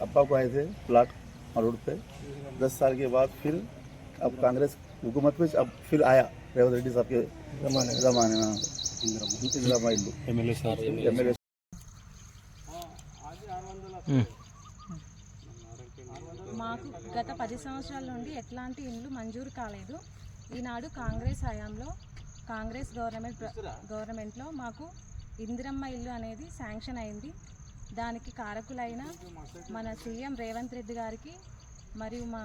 अप्पा को आए थे प्लाट रोड पे दस साल के बाद फिर अब कांग्रेस हुकूमत में अब फिर आया रेवंत रेड्डी साहब के जमाने जमाने में इंदिरा इल्लू एमएलए మాకు గత పది సంవత్సరాల నుండి ఎట్లాంటి ఇండ్లు మంజూరు కాలేదు ఈనాడు కాంగ్రెస్ హయాంలో కాంగ్రెస్ గవర్నమెంట్ గవర్నమెంట్లో మాకు ఇందిరమ్మ ఇల్లు అనేది శాంక్షన్ అయింది. దానికి కారకులైన మన సీఎం రేవంత్ రెడ్డి గారికి మరియు మా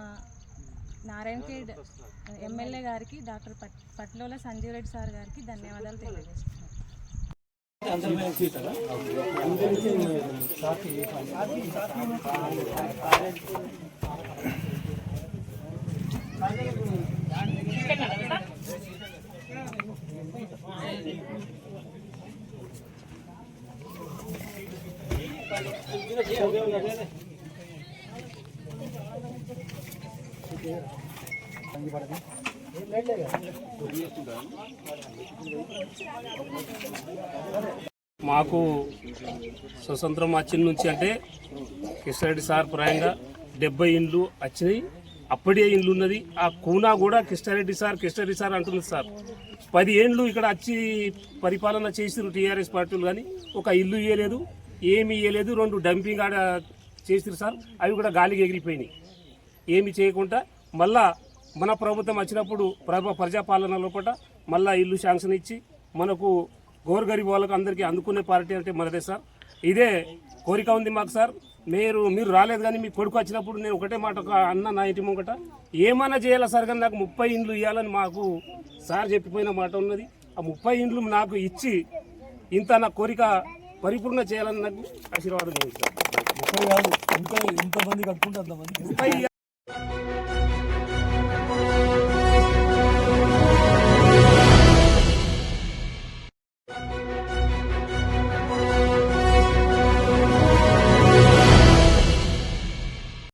నారాయణ ఖేడ్ ఎమ్మెల్యే గారికి డాక్టర్ పట్ పట్లోల సంజీవ్ రెడ్డి సార్ గారికి ధన్యవాదాలు తెలియజేస్తున్నాను మాకు స్వతంత్రం వచ్చిన నుంచి అంటే కృష్ణారెడ్డి సార్ ప్రాయంగా డెబ్బై ఇండ్లు వచ్చినాయి. అప్పటికే ఇండ్లు ఉన్నది. ఆ కూనా కూడా కృష్ణారెడ్డి సార్ కృష్ణారెడ్డి సార్ అంటుంది సార్. పది ఏండ్లు ఇక్కడ వచ్చి పరిపాలన చేసిరు టీఆర్ఎస్ పార్టీలు కానీ ఒక ఇల్లు ఇవ్వలేదు ఏమి ఇయ్యలేదు. రెండు డంపింగ్ ఆడ చేసిరు సార్. అవి కూడా గాలికి ఎగిరిపోయినాయి. ఏమి చేయకుండా మళ్ళా మన ప్రభుత్వం వచ్చినప్పుడు ప్రభ ప్రజాపాలన లోపల మళ్ళా ఇల్లు శాంక్షన్ ఇచ్చి మనకు గోర్ గరీబ్ వాళ్ళకు అందరికీ అందుకునే పార్టీ అంటే మనదే సార్. ఇదే కోరిక ఉంది మాకు సార్. మీరు మీరు రాలేదు కానీ మీ కొడుకు వచ్చినప్పుడు నేను ఒకటే మాట ఒక అన్న నా ఇంటి ముంగట ఏమైనా చేయాలా సార్? కానీ నాకు ముప్పై ఇండ్లు ఇవ్వాలని మాకు సార్ చెప్పిపోయిన మాట ఉన్నది. ఆ ముప్పై ఇండ్లు నాకు ఇచ్చి ఇంత నా కోరిక పరిపూర్ణ చేయాలని నాకు ఆశీర్వాదం సార్ ముప్పై కాదు ఇంకా ఎంతమంది కట్టుకుంటే అంతమంది ముప్పై